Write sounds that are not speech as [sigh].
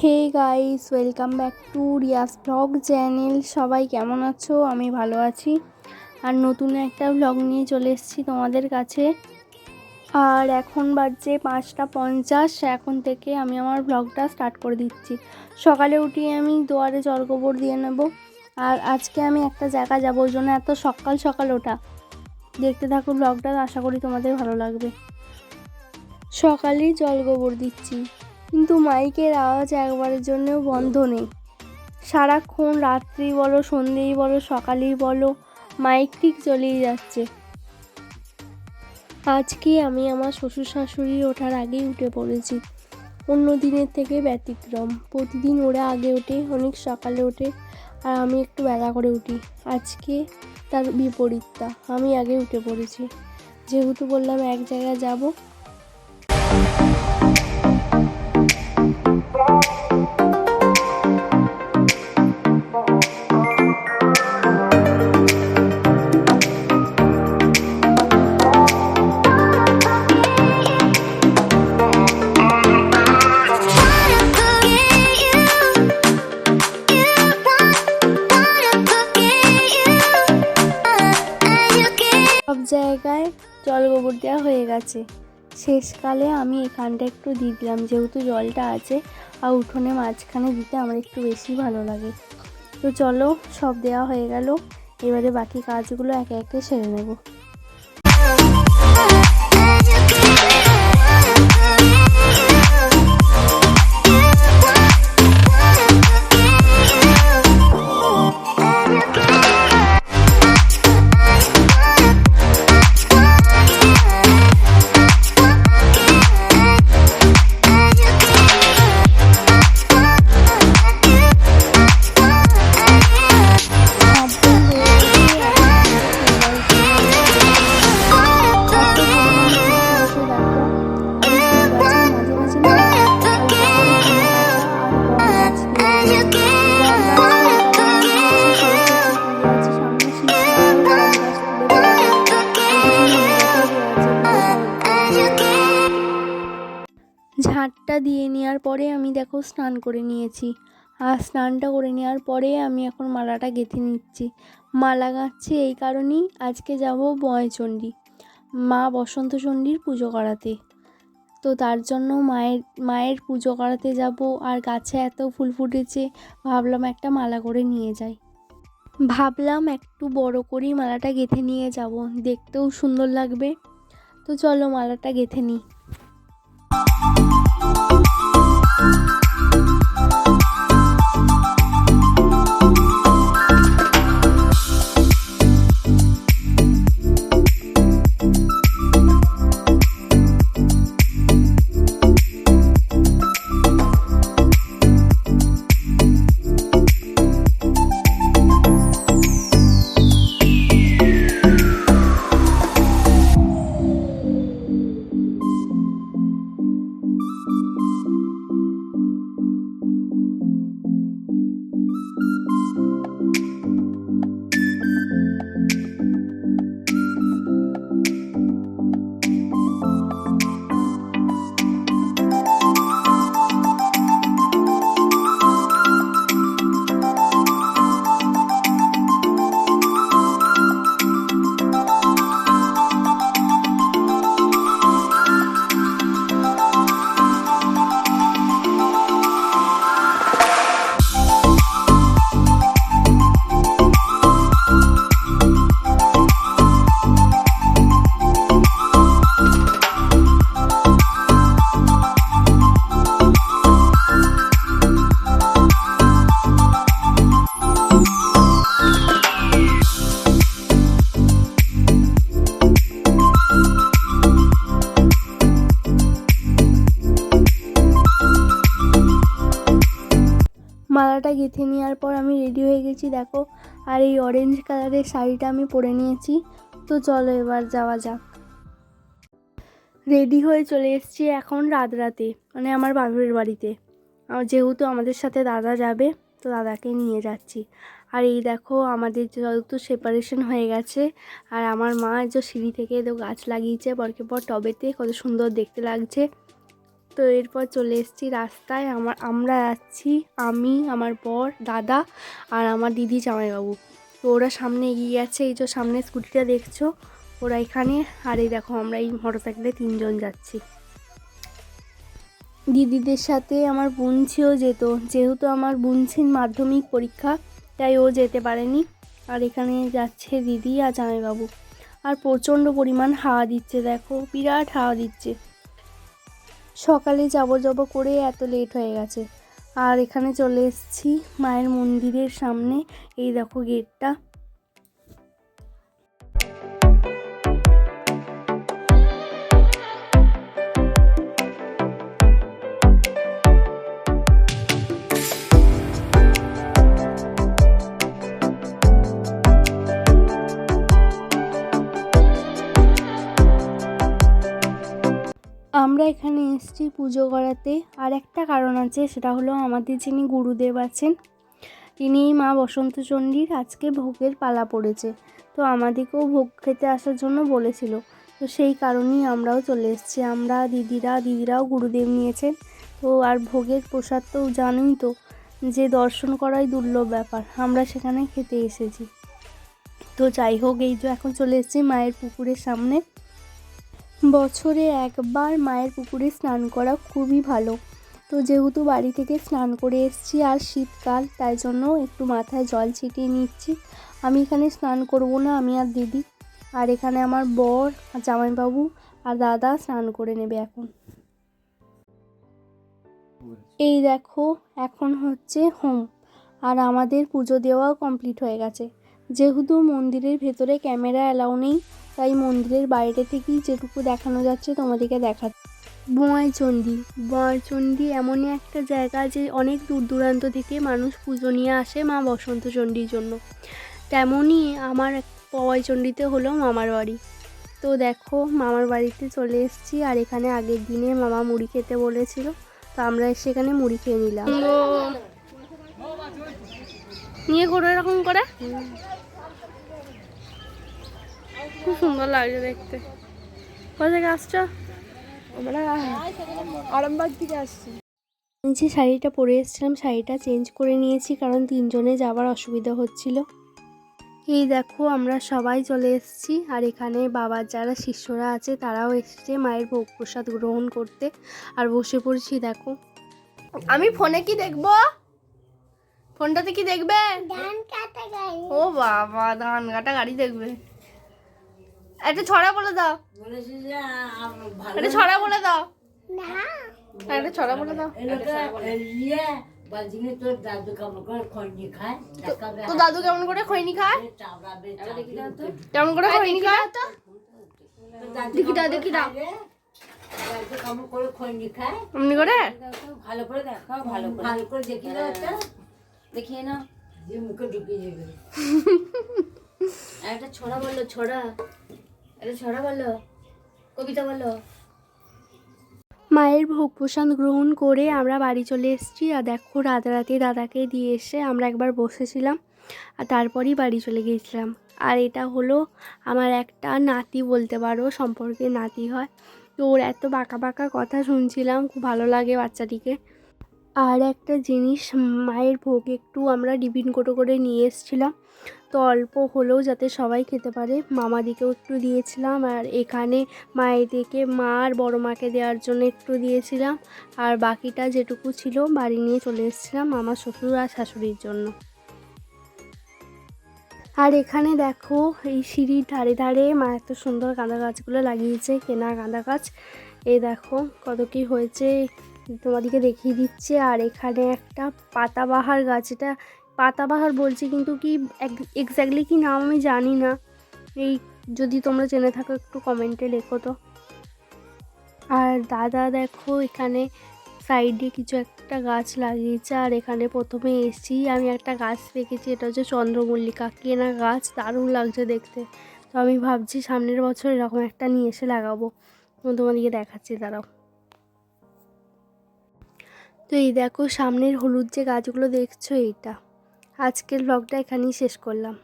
Hey guys welcome back to Riya's blog channel সবাই কেমন আছো? আমি ভালো আছি। আর নতুন একটা ব্লগ নিয়ে চলে এসেছি তোমাদের কাছে। আর এখন বাজছে পাঁচটা পঞ্চাশ। এখন থেকে আমি আমার ব্লগটা স্টার্ট করে দিচ্ছি। সকালে উঠিয়ে আমি দুয়ারে জল গোবর দিয়ে নেব। আর আজকে আমি একটা জায়গা যাব, ওই জন্য এত সকাল সকাল ওঠা। দেখতে থাকো ব্লগটা আশা করি তোমাদের ভালো লাগবে। সকালেই জল গোবর দিচ্ছি। কিন্তু মাইকের আওয়াজ একবারের জন্যও বন্ধ নেই। সারাক্ষণ রাত্রি বলো সন্ধেই বলো, সকালেই বলো, মাইক ঠিক চলেই যাচ্ছে। আজকে আমি আমার শ্বশুর শাশুড়ি ওঠার আগেই উঠে পড়েছি। অন্য দিনের থেকে ব্যতিক্রম। প্রতিদিন ওরা আগে ওঠে, অনেক সকালে ওঠে, আর আমি একটু বেলা করে উঠি। আজকে তার বিপরীতটা। আমি আগে উঠে পড়েছি। যেহেতু বললাম এক জায়গায় যাব দেওয়া হয়ে গেছে। শেষকালে আমি এখানটা একটু দিয়ে দিলাম, যেহেতু জলটা আছে আর উঠোনে মাঝখানে দিতে আমার একটু বেশি ভালো লাগে। তো চলো, সব দেওয়া হয়ে গেল। এবারে বাকি কাজগুলো একে একে সেরে নেব। ঝাঁটটা দিয়ে নেওয়ার পরে আমি দেখো স্নান করে নিয়েছি। আর স্নানটা করে নেওয়ার পরে আমি এখন মালাটা গেঁথে নিচ্ছি। মালা গাচ্ছি এই কারণেই আজকে যাব বয়চণ্ডী, মা বসন্ত চণ্ডীর পুজো করাতে। তো তার জন্য মায়ের মায়ের পুজো করাতে যাব আর গাছে এত ফুল ফুটেছে, ভাবলাম একটা মালা করে নিয়ে যাই। ভাবলাম একটু বড় করেই মালাটা গেঁথে নিয়ে যাব, দেখতেও সুন্দর লাগবে। তো চলো মালাটা গেঁথে নিই। গেঁথে নেওয়ার পর আমি রেডি হয়ে গেছি, দেখো। আর এই অরেঞ্জ কালারের শাড়িটা আমি পরে নিয়েছি। তো চলো এবার যাওয়া যাক। রেডি হয়ে চলে এসেছি এখন রাত রাতে মানে আমার বান্ধবীর বাড়িতে। যেহেতু আমাদের সাথে দাদা যাবে, তো দাদাকে নিয়ে যাচ্ছি। আর এই দেখো, আমাদের যত সেপারেশন হয়ে গেছে, আর আমার মা যে সিঁড়ি থেকে তো গাছ লাগিয়েছে পরকে পর টবেতে কত সুন্দর দেখতে লাগছে। তো এরপর চলে এসেছি রাস্তায়। আমার, আমরা যাচ্ছি, আমি, আমার বর, দাদা আর আমার দিদি জামাইবাবু। তো ওরা সামনে এগিয়ে গেছে, এই যে সামনে স্কুটিটা দেখছ, ওরা এখানে। আর এই দেখো, আমরা এই মোটর সাইকেলে তিনজন যাচ্ছি। দিদিদের সাথে আমার বুনছিও যেত। যেহেতু আমার বুনছির মাধ্যমিক পরীক্ষা, তাই ও যেতে পারেনি। আর এখানে যাচ্ছে দিদি আর জামাইবাবু। আর প্রচণ্ড পরিমাণ হাওয়া দিচ্ছে, দেখো, বিরাট হাওয়া দিচ্ছে। সকালে যাব যাব করে এত লেট হয়ে গেছে। আর এখানে চলে এসেছি মায়ের মন্দিরের সামনে। এই দেখো গেটটা আমরা এখানে এসেছি পুজো করাতে। আর একটা কারণ আছে, সেটা হলো আমাদের যিনি গুরুদেব আছেন তিনি মা বসন্তচণ্ডীর আজকে ভোগের পালা পড়েছে। তো আমাদেরকেও ভোগ খেতে আসার জন্য বলেছিল। তো সেই কারণেই আমরাও চলে এসেছি। আমরা দিদিরা, দিদিরাও গুরুদেব নিয়েছেন। তো আর ভোগের প্রসাদ তো জানোই তো, যে দর্শন করাই দুর্লভ ব্যাপার। আমরা সেখানে খেতে এসেছি। তো যাই হোক, এই যে এখন চলে এসেছি মায়ের পুকুরের সামনে। বছরে একবার মায়ের পুকুরে স্নান করা খুবই ভালো। তো যেহেতু বাড়ি থেকে স্নান করে এসেছি আর শীতকাল, তাই জন্য একটু মাথায় জল ছিটিয়ে নিচ্ছি। আমি এখানে স্নান করব না, আমি আর দিদি। আর এখানে আমার বর, আর জামাইবাবু আর দাদা স্নান করে নেবে এখন। এই দেখো, এখন হচ্ছে হোম। আর আমাদের পুজো দেওয়াও কমপ্লিট হয়ে গেছে। যেহেতু মন্দিরের ভেতরে ক্যামেরা অ্যালাউ নেই তাই মন্দিরের বাইরে থেকেই যেটুকু দেখানো যাচ্ছে তোমাদেরকে দেখা বোঁয়াইচণ্ডী বোঁয়াইচণ্ডী এমনই একটা জায়গা যে অনেক দূর দূরান্ত থেকে মানুষ পুজো নিয়ে আসে মা বসন্তচণ্ডীর জন্য। তেমনই আমার পওয়াইচণ্ডীতে হলো মামার বাড়ি। তো দেখো মামার বাড়িতে চলে এসেছি আর এখানে আগের দিনে মামা মুড়ি খেতে বলেছিল তো আমরা সেখানে মুড়ি খেয়ে নিলাম। নিয়ে করো এরকম করে? খুব সুন্দর লাগছে দেখতে। কোথা থেকে আসছো? আমরা আরামবাগ থেকে আসছি। যে শাড়িটা পরে এসেছিলাম শাড়িটা চেঞ্জ করে নিয়েছি কারণ তিনজনে যাবার অসুবিধা হচ্ছিল। এই দেখো আমরা সবাই চলে এসেছি আর এখানে বাবার যারা শিষ্যরা আছে তারাও এসেছে মায়ের ভোগ প্রসাদ গ্রহণ করতে আর বসে পড়ছি দেখো। আমি ফোনে কি দেখব? ফোনটাতে কি দেখবে? ও বাবা ধান কাটা গাড়ি দেখবে। একটা ছড়া বলে দাও। একটা ছড়া বলে দাও। একটা ছড়া বলে দাও। তোর দাদু কেমন করে খন্ডি খায়? তো দাদু কেমন করে খৈনি খায়? কেমন করে খৈনি খায়? দেখি দাও দেখি দাও। কেমন করে খন্ডি খায়? এমনি করে? ভালো করে দেখাও ভালো করে। ভালো করে দেখি দাও তো। দেখিয়ে না যে মুখে ঢুকিয়ে যাবে [laughs] একটা ছড়া বলল ছড়া। মায়ের ভোগ প্রসাদ গ্রহণ করে আমরা বাড়ি চলে এসেছি। আর দেখো, রাতারাতি দাদাকে দিয়ে এসে আমরা একবার বসেছিলাম আর তারপরই বাড়ি চলে গিয়েছিলাম। আর এটা হলো আমার একটা নাতি বলতে পারো সম্পর্কে নাতি হয়। তো ওর এত বাঁকা বাঁকা কথা শুনছিলাম, খুব ভালো লাগে বাচ্চাটিকে। আর একটা জিনিস, মায়ের ভোগ একটু আমরা ডিবিন কোটো করে নিয়ে এসেছিলাম। তো অল্প হলেও যাতে সবাই খেতে পারে। মামাদিকেও একটু দিয়েছিলাম আর এখানে মায়েদেরকে মা আর বড় মাকে দেওয়ার জন্য একটু দিয়েছিলাম। আর বাকিটা যেটুকু ছিল বাড়ি নিয়ে চলে এসেছিলাম আমার শ্বশুর আর শাশুড়ির জন্য। আর এখানে দেখো এই সিঁড়ির ধারে ধারে মা এত সুন্দর গাঁদা গাছগুলো লাগিয়েছে, কেনা গাঁদা গাছ। এই দেখো কত কি হয়েছে তোমাদেরকে দেখিয়ে দিচ্ছে। আর এখানে একটা পাতাবাহার গাছ, এটা পাতাবাহার বলছি, কিন্তু কি এক্স্যাক্টলি কি নাম আমি জানি না। এই যদি তোমরা জেনে থাকো, একটু কমেন্টে লেখো তো। আর দাদা দেখো, এখানে সাইডে কিছু একটা গাছ লাগিয়েছে, আর এখানে প্রথমে এসেছি। আমি একটা গাছ দেখেছি, এটা হচ্ছে চন্দ্রমল্লিকা। কেনা গাছ, দারুণ লাগছে দেখতে। তো আমি ভাবছি সামনের বছর এরকম একটা নিয়ে এসে লাগাবো। তোমাদেরকে দেখাচ্ছি, দাঁড়াও। তো এই দেখো, সামনের হলুদ যে গাছগুলো দেখছ, এইটা। আজকের ব্লগটা এখানেই শেষ করলাম।